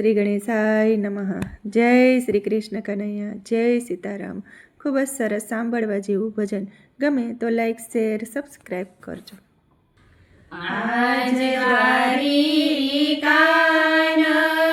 શ્રી ગણેશાય નમઃ. જય શ્રી કૃષ્ણ કનૈયા. જય સીતારામ. ખૂબ જ સરસ સાંભળવા જેવું ભજન. ગમે તો લાઈક શેર સબસ્ક્રાઈબ કરજો. આજ વારી કાના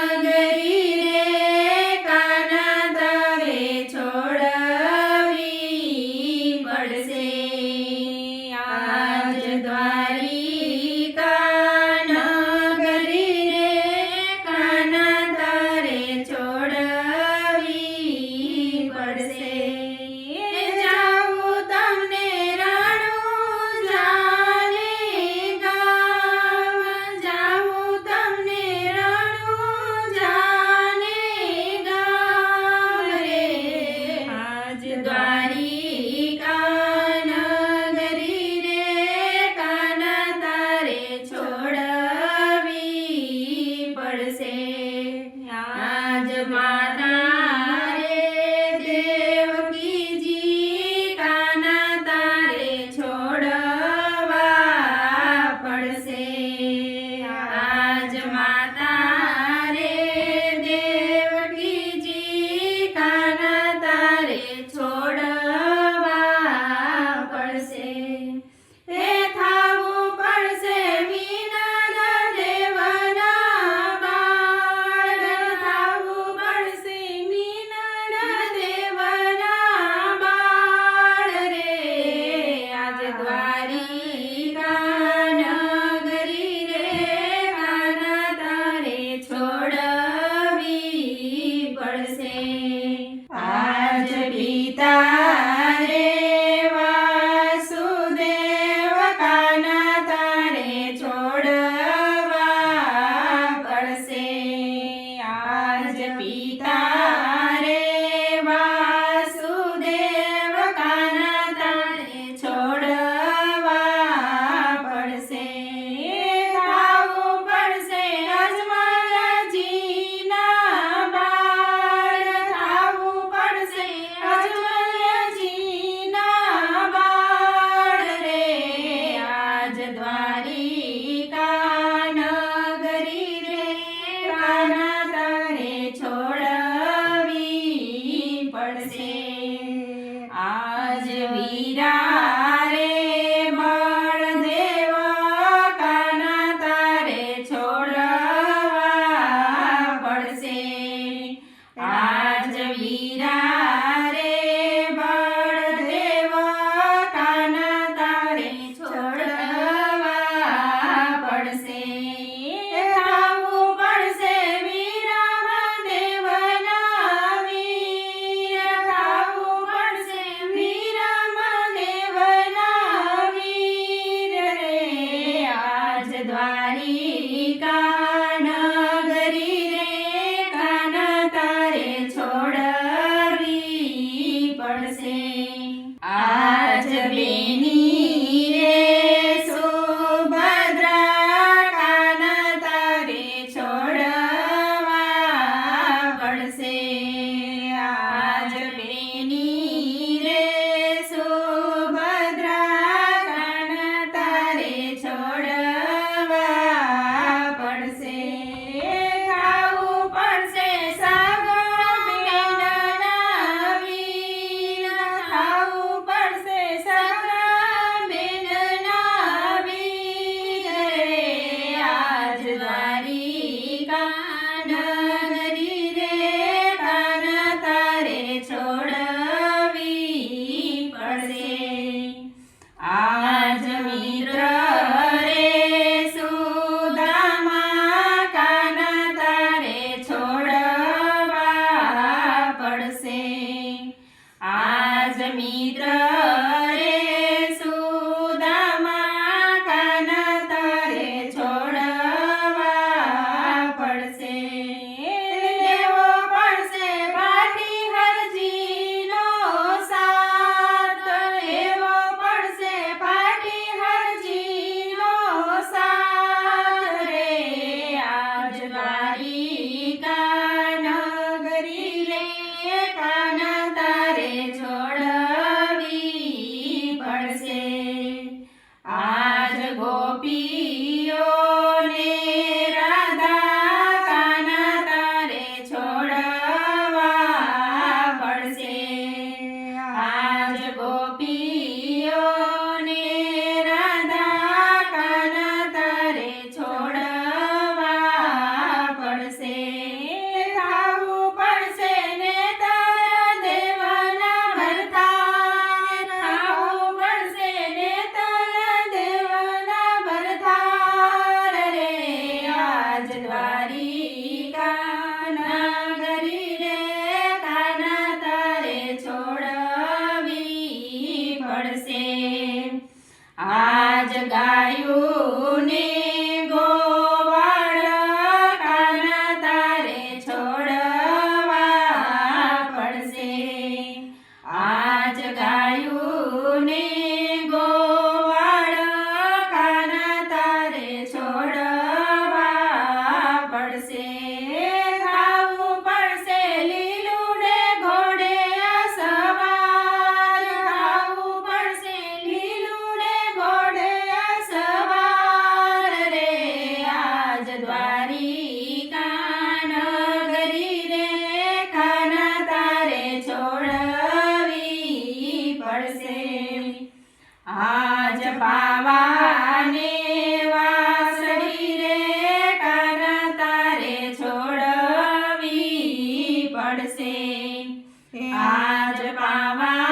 I seen. Yeah.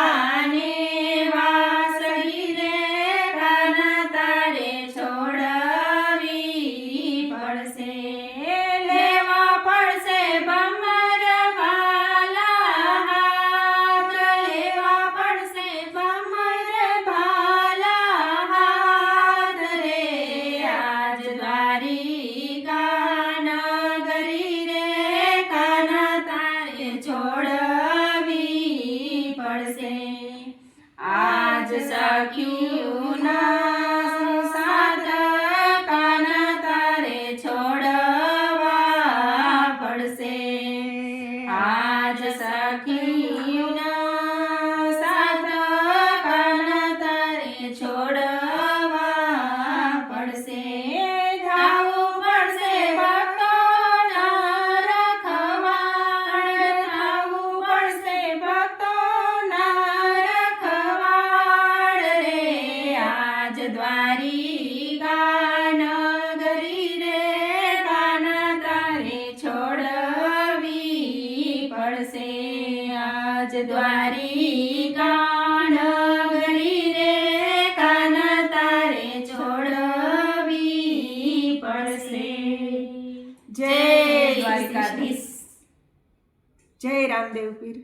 aqui o Dwarka નગરી રે કાન તારે છોડવી પડશે. જય દ્વારિકાધીશ જય રામદેવ પીર.